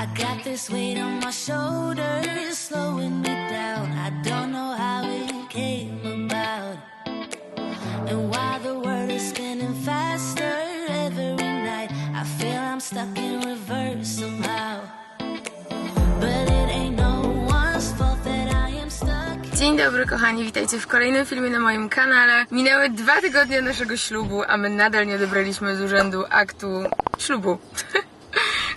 I got this weight on my shoulders, slowing me down. I don't know how it came about. And the world is spinning faster every night, I feel I'm stuck in reverse somehow. But it ain't no. Dzień dobry kochani, witajcie w kolejnym filmie na moim kanale. Minęły dwa tygodnie naszego ślubu, a my nadal nie odebraliśmy z urzędu aktu ślubu.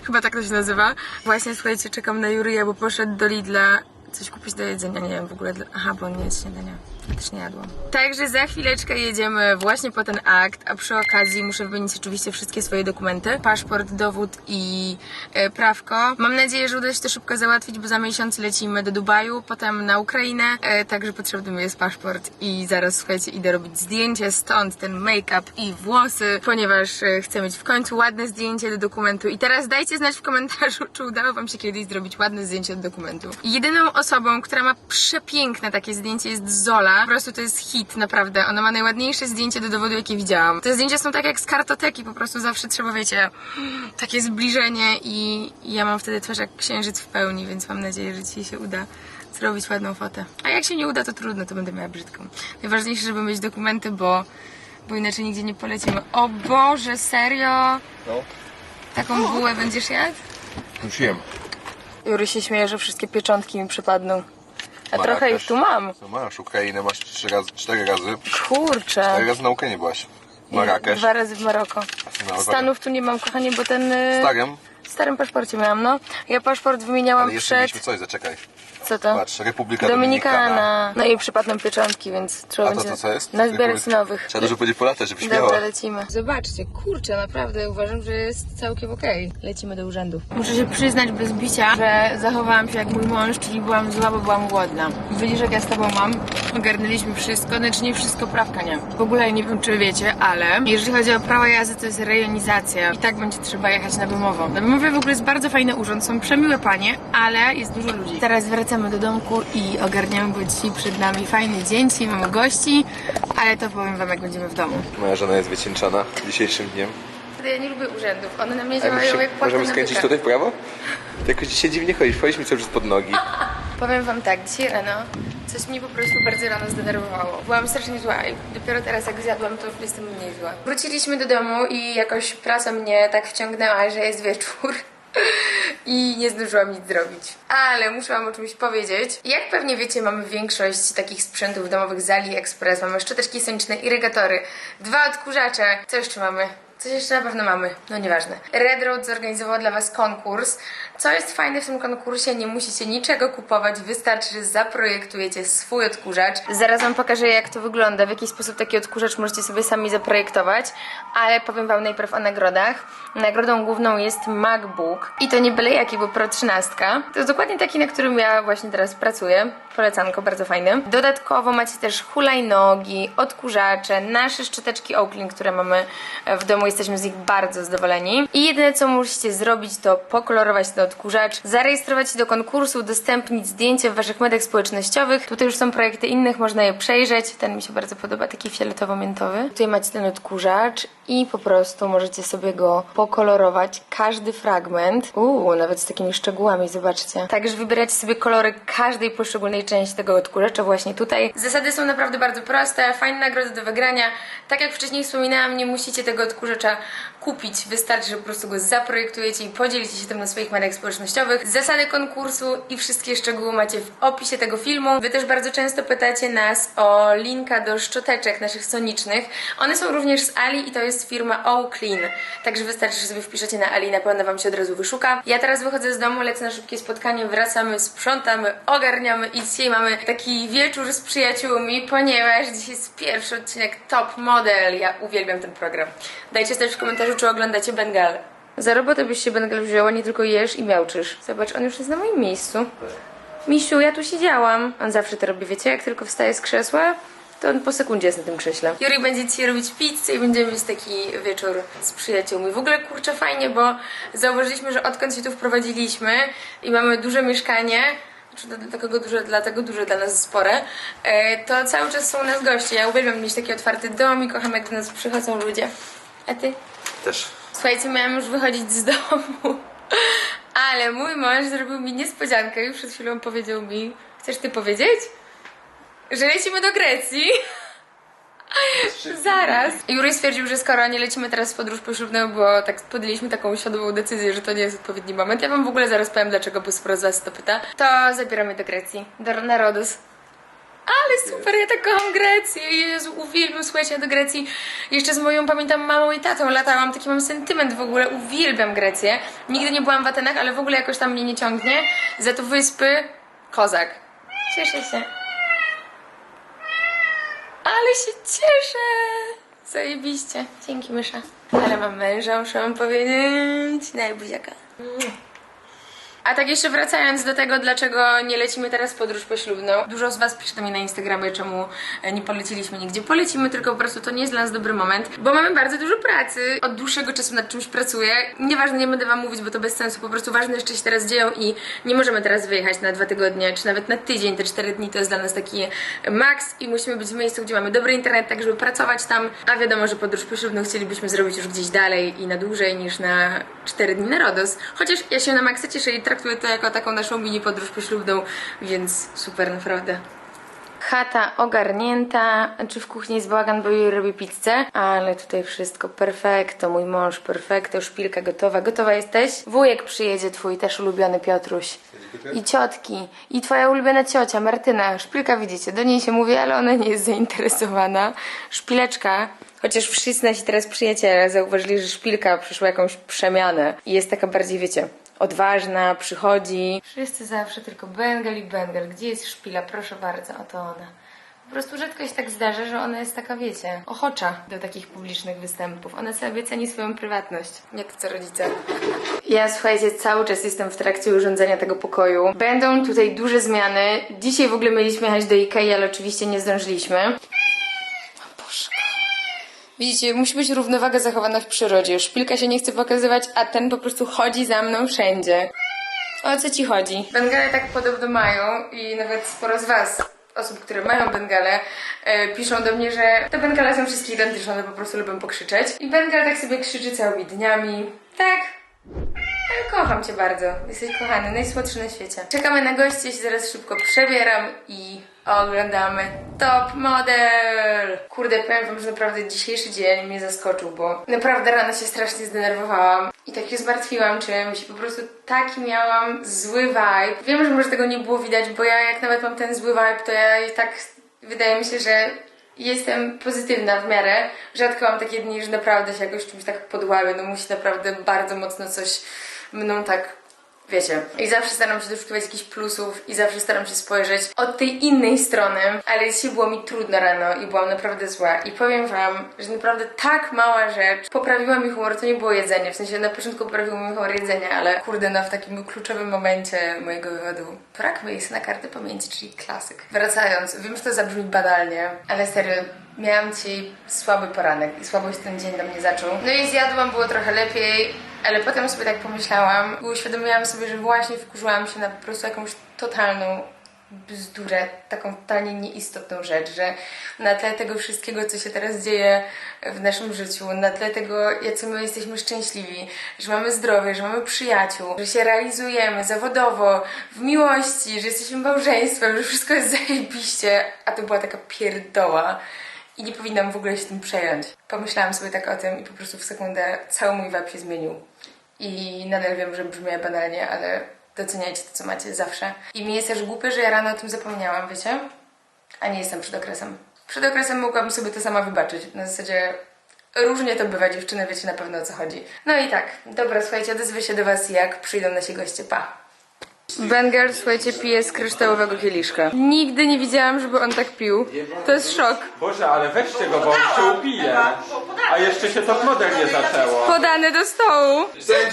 Chyba tak to się nazywa. Właśnie słuchajcie, czekam na Jurija, bo poszedł do Lidla coś kupić do jedzenia. Nie wiem w ogóle. Aha, bo on nie jest śniadania. Ja też nie jadłam. Także za chwileczkę jedziemy właśnie po ten akt, a przy okazji muszę wymienić oczywiście wszystkie swoje dokumenty. Paszport, dowód i e, prawko. Mam nadzieję, że uda się to szybko załatwić, bo za miesiąc lecimy do Dubaju, potem na Ukrainę, e, także potrzebny mi jest paszport i zaraz słuchajcie, idę robić zdjęcie, stąd ten make-up i włosy, ponieważ e, chcę mieć w końcu ładne zdjęcie do dokumentu. I teraz dajcie znać w komentarzu, czy udało wam się kiedyś zrobić ładne zdjęcie do dokumentu. Jedyną osobą, która ma przepiękne takie zdjęcie jest Zola. Po prostu to jest hit, naprawdę. Ona ma najładniejsze zdjęcie do dowodu, jakie widziałam. Te zdjęcia są tak jak z kartoteki, po prostu zawsze trzeba, wiecie, takie zbliżenie i ja mam wtedy twarz jak księżyc w pełni, więc mam nadzieję, że ci się uda zrobić ładną fotę. A jak się nie uda, to trudno, to będę miała brzydką. Najważniejsze, żeby mieć dokumenty, bo, bo inaczej nigdzie nie polecimy. O Boże, serio? No, Taką bułę będziesz jadł? już jem. Jury się śmieje, że wszystkie pieczątki mi przypadną. A Marrakesz. trochę ich tu mam. No masz Ukrainę, masz trzy razy, cztery razy. Kurczę. Cztery razy na Ukrainie byłaś. Marrakesz. Dwa razy w Maroko. No, Stanów tu nie mam, kochanie, bo ten... y, Starym, W starym paszporcie miałam, no. Ja paszport wymieniałam ale jeszcze przed... mieliśmy coś, zaczekaj. Co to? Patrz, Republika Dominikana. Dominikana. No i przypadną pieczątki, więc trzeba A to będzie co, co jest? nazbierać Republika- nowych. Trzeba dużo będzie polatać, żebyś Dobra, miała. lecimy. Zobaczcie, kurczę, naprawdę uważam, że jest całkiem okej. Lecimy do urzędu. Muszę się przyznać bez bicia, że zachowałam się jak mój mąż, czyli byłam zła, bo byłam głodna. Wyliczek ja z tobą mam, ogarnęliśmy wszystko, znaczy nie wszystko, prawka nie. W ogóle nie wiem, czy wiecie, ale jeżeli chodzi o prawo jazdy, to jest rejonizacja i tak będzie trzeba jechać na Bemowo. Na Bemowie w ogóle jest bardzo fajny urząd, są przemiłe panie, ale jest dużo ludzi. Teraz wracamy do domku i ogarniamy, bo dzisiaj przed nami fajny dzień, dzisiaj mamy gości, ale to powiem wam, jak będziemy w domu. Moja żona jest wycieńczona dzisiejszym dniem. Ja nie lubię urzędów, one na mnie działają jak płatne możemy skręcić tutaj w prawo? Ty jakoś dzisiaj dziwnie chodzisz, powiedz mi co przez pod nogi. Powiem wam tak, dzisiaj rano coś mnie po prostu bardzo rano zdenerwowało. Byłam strasznie zła i dopiero teraz jak zjadłam, to jestem mniej zła. Wróciliśmy do domu i jakoś praca mnie tak wciągnęła, że jest wieczór. I nie zdążyłam nic zrobić. Ale muszę wam o czymś powiedzieć. Jak pewnie wiecie, mamy większość takich sprzętów domowych z AliExpress. Mamy szczoteczki soniczne, irygatory, dwa odkurzacze. Co jeszcze mamy? Coś jeszcze na pewno mamy, no nieważne. Red Road zorganizował dla Was konkurs. Co jest fajne w tym konkursie, nie musicie niczego kupować, wystarczy, że zaprojektujecie swój odkurzacz. Zaraz Wam pokażę, jak to wygląda, w jaki sposób taki odkurzacz możecie sobie sami zaprojektować, ale powiem Wam najpierw o nagrodach. Nagrodą główną jest MacBook i to nie byle jaki, bo Pro 13. To jest dokładnie taki, na którym ja właśnie teraz pracuję. Polecanko, bardzo fajny. Dodatkowo macie też hulajnogi, odkurzacze, nasze szczoteczki Oakley, które mamy w domu. Jesteśmy z nich bardzo zadowoleni. I jedyne, co musicie zrobić, to pokolorować ten odkurzacz, zarejestrować się do konkursu, udostępnić zdjęcie w waszych mediach społecznościowych. Tutaj już są projekty innych, można je przejrzeć. Ten mi się bardzo podoba, taki fioletowo-miętowy. Tutaj macie ten odkurzacz i po prostu możecie sobie go pokolorować. Każdy fragment. Uuu, nawet z takimi szczegółami, zobaczcie. Także wybieracie sobie kolory każdej poszczególnej części tego odkurzacza właśnie tutaj. Zasady są naprawdę bardzo proste, fajne nagrody do wygrania. Tak jak wcześniej wspominałam, nie musicie tego odkurzacza kupić. Wystarczy, że po prostu go zaprojektujecie i podzielicie się tym na swoich mediach społecznościowych. Zasady konkursu i wszystkie szczegóły macie w opisie tego filmu. Wy też bardzo często pytacie nas o linka do szczoteczek naszych sonicznych. One są również z Ali i to jest firma O Clean. Także wystarczy, że sobie wpiszecie na Ali, na pewno wam się od razu wyszuka. Ja teraz wychodzę z domu, lecę na szybkie spotkanie, wracamy, sprzątamy, ogarniamy i dzisiaj mamy taki wieczór z przyjaciółmi, ponieważ dzisiaj jest pierwszy odcinek Top Model. Ja uwielbiam ten program. Dajcie też w komentarzu, czy oglądacie Bengal. Za robotę byś się Bengal wzięła, nie tylko jesz i miałczysz. Zobacz, on już jest na moim miejscu. Misiu, ja tu siedziałam. On zawsze to robi, wiecie, jak tylko wstaje z krzesła, to on po sekundzie jest na tym krześle. Juri będzie dzisiaj robić pizzę i będziemy mieć taki wieczór z przyjaciółmi. W ogóle kurczę fajnie, bo zauważyliśmy, że odkąd się tu wprowadziliśmy i mamy duże mieszkanie, znaczy dla dla kogo duże, dlatego duże dla nas spore, e, to cały czas są u nas goście. Ja uwielbiam mieć taki otwarty dom i kocham jak do nas przychodzą ludzie. A ty? Też. Słuchajcie, miałam już wychodzić z domu, Ale mój mąż zrobił mi niespodziankę i przed chwilą powiedział mi, chcesz ty powiedzieć? Że lecimy do Grecji. Zaraz. Juri stwierdził, że skoro nie lecimy teraz w podróż poślubną, bo tak podjęliśmy taką świadomą decyzję, że to nie jest odpowiedni moment. Ja wam w ogóle zaraz powiem dlaczego, bo sporo z was to pyta. To zabieramy do Grecji, do na Rodos. Ale super, ja tak kocham Grecję. Jezu, uwielbiam, słuchajcie, ja do Grecji jeszcze z moją, pamiętam, mamą i tatą latałam, taki mam sentyment w ogóle, uwielbiam Grecję. Nigdy nie byłam w Atenach, ale w ogóle jakoś tam mnie nie ciągnie. Za to wyspy, kozak. Cieszę się. Ale się cieszę! Zajebiście. Dzięki, mysza. Ale mam męża, muszę wam powiedzieć. Daj buziaka. A tak jeszcze wracając do tego, dlaczego nie lecimy teraz podróż poślubną. Dużo z Was pisze do mnie na Instagramie, czemu e, nie poleciliśmy nigdzie. Polecimy, tylko po prostu to nie jest dla nas dobry moment, bo mamy bardzo dużo pracy. Od dłuższego czasu nad czymś pracuję. Nieważne, nie będę Wam mówić, bo to bez sensu. Po prostu ważne rzeczy się teraz dzieją i nie możemy teraz wyjechać na dwa tygodnie, czy nawet na tydzień. Te cztery dni to jest dla nas taki maks i musimy być w miejscu, gdzie mamy dobry internet, tak żeby pracować tam. A wiadomo, że podróż poślubną chcielibyśmy zrobić już gdzieś dalej i na dłużej niż na cztery dni na Rodos. Chociaż ja się na maksa cieszę i traktuję to jako taką naszą mini podróż poślubną, więc super naprawdę. Chata ogarnięta, czy w kuchni jest bałagan, bo jej robi pizzę, ale tutaj wszystko perfekto, mój mąż perfekto, szpilka gotowa. Gotowa jesteś? Wujek przyjedzie twój, też ulubiony Piotruś. I ciotki, i twoja ulubiona ciocia Martyna. Szpilka widzicie, do niej się mówi, ale ona nie jest zainteresowana. Szpileczka, chociaż wszyscy nasi teraz przyjaciele zauważyli, że szpilka przeszła jakąś przemianę i jest taka bardziej, wiecie, odważna, przychodzi. Wszyscy zawsze tylko Bengal i Bengal. Gdzie jest szpila? Proszę bardzo, oto ona. Po prostu rzadko się tak zdarza, że ona jest taka, wiecie, ochocza do takich publicznych występów. Ona sobie ceni swoją prywatność. Nie to co rodzice. Ja, słuchajcie, cały czas jestem w trakcie urządzenia tego pokoju. Będą tutaj duże zmiany. Dzisiaj w ogóle mieliśmy jechać do Ikei, ale oczywiście nie zdążyliśmy. Widzicie, musi być równowaga zachowana w przyrodzie. Szpilka się nie chce pokazywać, a ten po prostu chodzi za mną wszędzie. O co ci chodzi? Bengale tak podobno mają i nawet sporo z was, osób, które mają Bengale, e, piszą do mnie, że te Bengale są wszystkie identyczne, one po prostu lubią pokrzyczeć. I Bengal tak sobie krzyczy całymi dniami. Tak, ale kocham cię bardzo. Jesteś kochany, najsłodszy na świecie. Czekamy na gości, ja się zaraz szybko przebieram i oglądamy Top Model. Kurde, powiem wam, że naprawdę dzisiejszy dzień mnie zaskoczył, bo naprawdę rano się strasznie zdenerwowałam i tak się zmartwiłam czymś. Po prostu taki miałam zły vibe. Wiem, że może tego nie było widać, bo ja jak nawet mam ten zły vibe, to ja i tak wydaje mi się, że jestem pozytywna w miarę. Rzadko mam takie dni, że naprawdę się jakoś czymś tak podłabię. No musi naprawdę bardzo mocno coś mną tak, wiecie. I zawsze staram się doszukiwać jakichś plusów i zawsze staram się spojrzeć od tej innej strony. Ale dzisiaj było mi trudno rano i byłam naprawdę zła. I powiem wam, że naprawdę tak mała rzecz poprawiła mi humor. To nie było jedzenie, w sensie na początku poprawiło mi humor jedzenie, ale kurde, no w takim kluczowym momencie mojego wywodu brak miejsca na kartę pamięci, czyli klasyk. Wracając, wiem, że to zabrzmi banalnie, ale serio, Miałam dzisiaj słaby poranek i słabo się ten dzień do mnie zaczął. No i zjadłam, było trochę lepiej, ale potem sobie tak pomyślałam i uświadomiłam sobie, że właśnie wkurzyłam się na po prostu jakąś totalną bzdurę, taką totalnie nieistotną rzecz, że na tle tego wszystkiego, co się teraz dzieje w naszym życiu, na tle tego, jacy my jesteśmy szczęśliwi, że mamy zdrowie, że mamy przyjaciół, że się realizujemy zawodowo, w miłości, że jesteśmy małżeństwem, że wszystko jest zajebiście, a to była taka pierdoła i nie powinnam w ogóle się tym przejąć. Pomyślałam sobie tak o tym i po prostu w sekundę cały mój vibe się zmienił. I nadal wiem, że brzmi banalnie, ale doceniajcie to, co macie zawsze. I mi jest też głupie, że ja rano o tym zapomniałam, wiecie? A nie jestem przed okresem. Przed okresem mogłabym sobie to sama wybaczyć. Na zasadzie różnie to bywa, dziewczyny wiecie na pewno o co chodzi. No i tak, dobra, słuchajcie, odezwę się do was jak przyjdą nasi goście, pa! Bengal, słuchajcie, pije z kryształowego kieliszka. Nigdy nie widziałam, żeby on tak pił. To jest szok. Boże, ale weźcie go, bo on się upije. A jeszcze się to model nie zaczęło. Podane do stołu.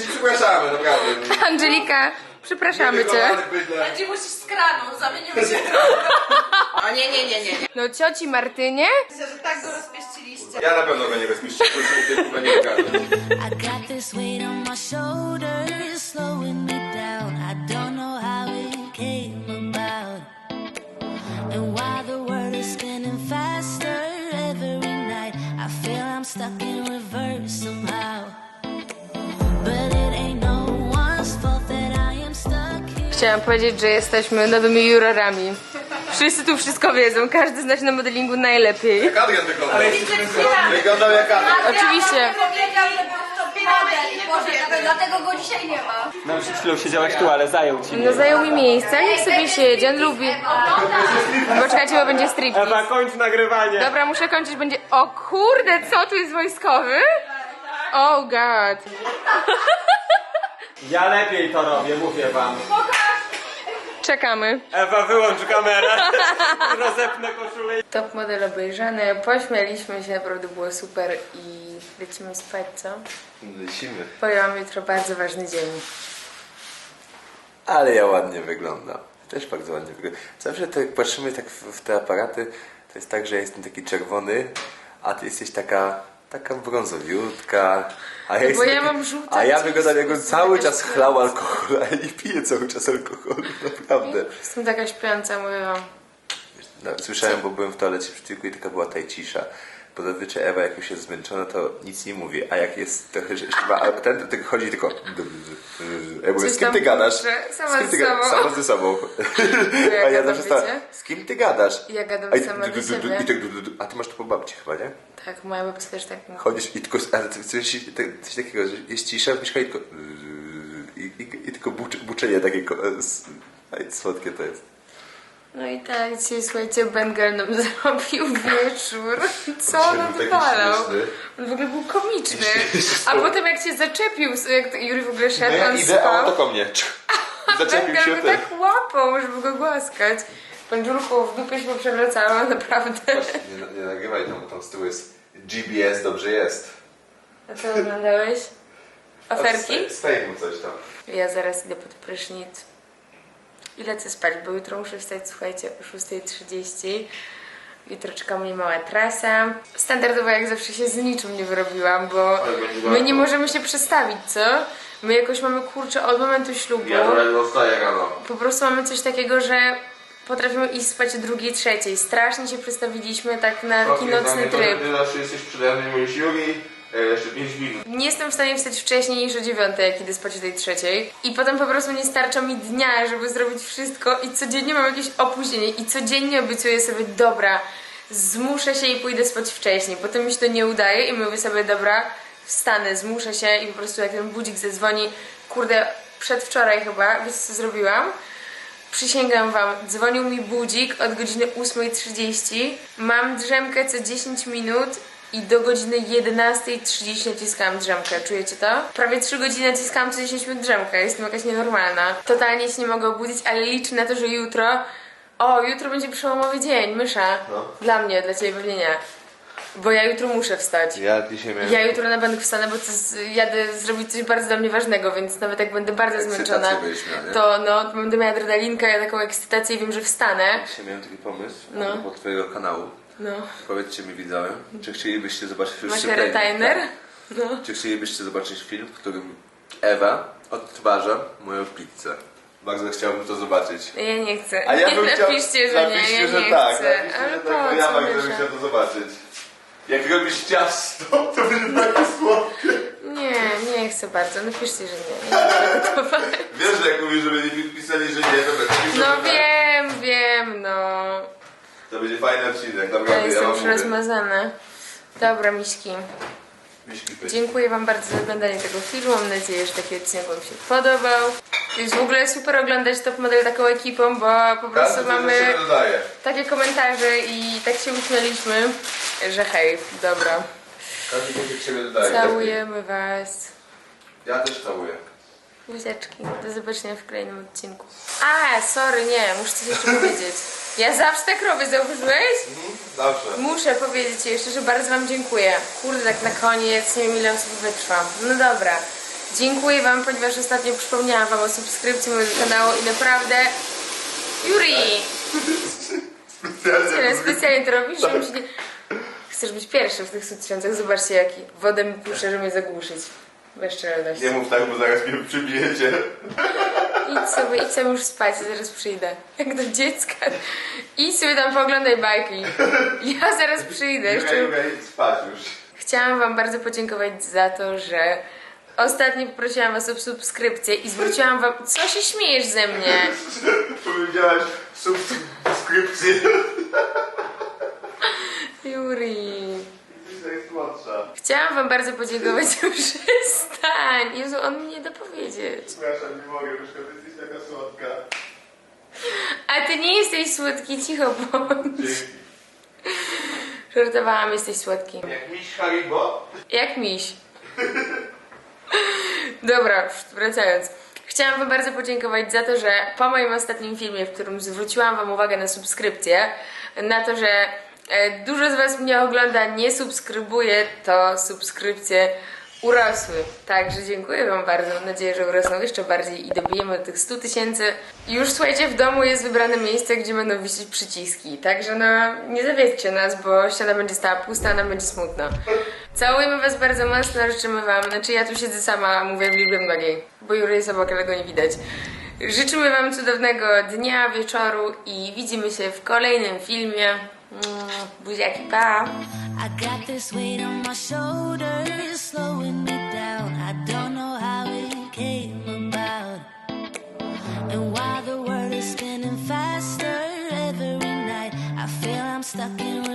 Ci przepraszamy, naprawdę. Angelika, przepraszamy cię. Będzie musisz z kranu, zamienimy się A nie, nie, nie, nie, nie. No cioci Martynie? Myślę, że tak go rozpieściliście. Ja na pewno go nie rozpiszczę, bo się tylko nie. I got this weight on my shoulders, slowing me down. I don't stuck in reverse somehow. But it ain't no one's fault that I Chciałam powiedzieć, że jesteśmy nowymi jurorami. Wszyscy tu wszystko wiedzą, każdy zna się na modelingu najlepiej. Jak Adrian wyglądał? Wyglądał jak Adrian. Oczywiście. Model. Boże, dlatego go dzisiaj nie ma. No przed chwilą siedziałeś tu, ale zajął ci. No zajął mi miejsce, niech sobie siedzi, on lubi. Poczekajcie, bo będzie striptease. Ewa, kończ nagrywanie. Dobra, muszę kończyć, będzie... O kurde, co tu jest wojskowy? Oh god. Ja lepiej to robię, mówię wam. Czekamy. Ewa, wyłącz kamerę. Rozepnę koszulę. Top model obejrzany, pośmialiśmy się, naprawdę było super i lecimy spać, co? Lecimy. Powiem wam jutro bardzo ważny dzień. Ale ja ładnie wyglądam. Też bardzo ładnie wyglądam. Zawsze tak jak patrzymy tak w, w te aparaty, to jest tak, że ja jestem taki czerwony, a ty jesteś taka, taka brązowiutka. A ja, No bo ja taki- mam żółte A ja wyglądam jakbym cały czas chlał śpiąca. alkohol, a i piję cały czas alkohol, naprawdę. Jestem taka śpiąca, mówię wam. No, słyszałem, bo byłem w toalecie przy tylko i taka była ta cisza. Bo zazwyczaj Ewa jak już jest zmęczona, to nic nie mówi, a jak jest trochę, ma, a ten tylko chodzi tylko... Coś z kim ty gadasz? sama z kim ty gadasz? sobą. Sama ze sobą. ja A ja zawsze wiecie? z kim ty gadasz? Ja gadam sama do siebie. i tak A ty masz to po babci chyba, nie? Tak, moja babcia też tak mówi. Chodzisz i tylko, ale coś, takiego, że jest cisza w mieszkaniu i tylko... I, i, i tylko bucze, buczenie takie... słodkie to jest. No i tak, dzisiaj słuchajcie, Bengal nam zrobił wieczór. Co on był taki odwalał? śmieszny. On w ogóle był komiczny. A potem jak się zaczepił, jak Juri w ogóle szedł, No ja on idę, a spał. on to ko mnie. Zaczepił Bengal się go ten. tak łapał, żeby go głaskać. Pan Żurku w dupie się przewracało, naprawdę. Nie, nie nagrywaj tam, bo tam z tyłu jest GBS, dobrze jest. A co oglądałeś? Aferki? Z fejmu coś tam. Ja zaraz idę pod prysznic i lecę spać, bo jutro muszę wstać, słuchajcie, o 6.30. Jutro czeka mnie mała trasa. Standardowo jak zawsze się z niczym nie wyrobiłam, bo my nie możemy się przestawić, co? My jakoś mamy kurczę od momentu ślubu. dostaję rano. Po prostu mamy coś takiego, że potrafimy iść spać o drugiej, trzeciej. Strasznie się przestawiliśmy tak na taki nocny tryb. Ty zawsze jesteś przydany, mówisz Juri, e, jeszcze 5 minut. Nie jestem w stanie wstać wcześniej niż o dziewiątej, jak idę spać o tej trzeciej. I potem po prostu nie starcza mi dnia, żeby zrobić wszystko i codziennie mam jakieś opóźnienie i codziennie obiecuję sobie, dobra, zmuszę się i pójdę spać wcześniej. Potem mi się to nie udaje i mówię sobie, dobra, wstanę, zmuszę się i po prostu jak ten budzik zadzwoni, kurde, przedwczoraj chyba, wiecie co zrobiłam? Przysięgam wam, dzwonił mi budzik od godziny 8.30. Mam drzemkę co 10 minut i do godziny 11.30 naciskałam drzemkę. Czujecie to? Prawie 3 godziny naciskałam co 10 minut drzemkę. Jestem jakaś nienormalna. Totalnie się nie mogę obudzić, ale liczę na to, że jutro... O, jutro będzie przełomowy dzień, mysza. No. Dla mnie, dla ciebie pewnie nie. Bo ja jutro muszę wstać. Ja dzisiaj miałem... Ja jutro na bank wstanę, bo z, jadę zrobić coś bardzo dla mnie ważnego, więc nawet jak będę bardzo zmęczona, miała, to no, będę miała adrenalinkę, ja taką ekscytację i wiem, że wstanę. Dzisiaj miałem taki pomysł No. no. twojego kanału. No. Powiedzcie mi widzowie, czy chcielibyście zobaczyć Masz wyszyplenie? retainer? Tak. Czy chcielibyście zobaczyć film, w którym Ewa odtwarza moją pizzę? Bardzo chciałbym to zobaczyć. Ja nie chcę. A ja bym nie chciał... napiszcie, że napiszcie, nie, ja że nie tak, chcę. Napiszcie, Ale że tak, bo ja bardzo bym chciał to zobaczyć. Jak robisz ciasto, to będzie takie słodkie. Nie, nie chcę bardzo. Napiszcie, że nie. Nie. Wiesz, że jak mówisz, że będziemy pisali, że nie, to będzie No wiem, wiem, no. Fajny odcinek, Ja naprawdę, ja jestem wam już mówię. rozmazana. Dobra, miśki. Miśki. Dziękuję Wam bardzo za oglądanie tego filmu. Mam nadzieję, że taki odcinek Wam się podobał. Jest w ogóle super oglądać Top Model taką ekipą, bo po prostu Każdy mamy takie komentarze i tak się uśmialiśmy, że hej, dobra. Każdy do siebie dodaje. Całujemy Was. Ja też całuję. Buziaczki. Do zobaczenia w kolejnym odcinku. A, sorry, nie, muszę coś jeszcze powiedzieć. Ja zawsze tak robię, zauważyłeś? Zawsze. Muszę powiedzieć jeszcze, że bardzo Wam dziękuję. Kurde, tak na koniec, nie wiem ile osób wytrwam. No dobra. Dziękuję Wam, ponieważ ostatnio przypomniałam Wam o subskrypcji mojego kanału i naprawdę... Juri! Tyle, specjalnie to robisz, żebym się nie... Chcesz być pierwszy w tych tysiącach? Zobaczcie jaki. Wodę mi puszczę, żeby mnie zagłuszyć. Bez szczelności. Nie mów tak, bo zaraz mnie przybijecie. Idź sobie, idź sobie już spać, ja zaraz przyjdę. Jak do dziecka. Idź sobie tam pooglądaj bajki. Ja zaraz przyjdę. Jeszcze... Jurek, spać już. Chciałam Wam bardzo podziękować za to, że ostatnio poprosiłam was o subskrypcję i zwróciłam wam... Co się śmiejesz ze mnie? Powiedziałaś subskrypcję. Juri... Chciałam wam bardzo podziękować. Przestań! Jezu, on mi nie da powiedzieć. Przepraszam, nie mogę, Myszko, ty jesteś taka słodka. A ty nie jesteś słodki, cicho bądź. Dzięki. Żartowałam, jesteś słodki. Jak miś Haribo? Jak miś. Dobra, wracając. Chciałam Wam bardzo podziękować za to, że po moim ostatnim filmie, w którym zwróciłam Wam uwagę na subskrypcję, na to, że dużo z Was mnie ogląda, nie subskrybuje, to subskrypcje urosły. Także dziękuję Wam bardzo. Mam nadzieję, że urosną jeszcze bardziej i dobijemy tych 100 tysięcy. Już słuchajcie, w domu jest wybrane miejsce, gdzie będą wisieć przyciski. Także no, nie zawiedźcie nas, bo ściana będzie stała pusta, nam będzie smutno. Całujemy Was bardzo mocno, życzymy Wam, znaczy ja tu siedzę sama, mówię w liczbie mnogiej, bo Jury jest obok, ale go nie widać. Życzymy Wam cudownego dnia, wieczoru i widzimy się w kolejnym filmie. Mm, Buziaki, pa! I got this weight on my shoulders, slowing me down. I don't know how it came about. And while the world is spinning faster every night, I feel I'm stuck in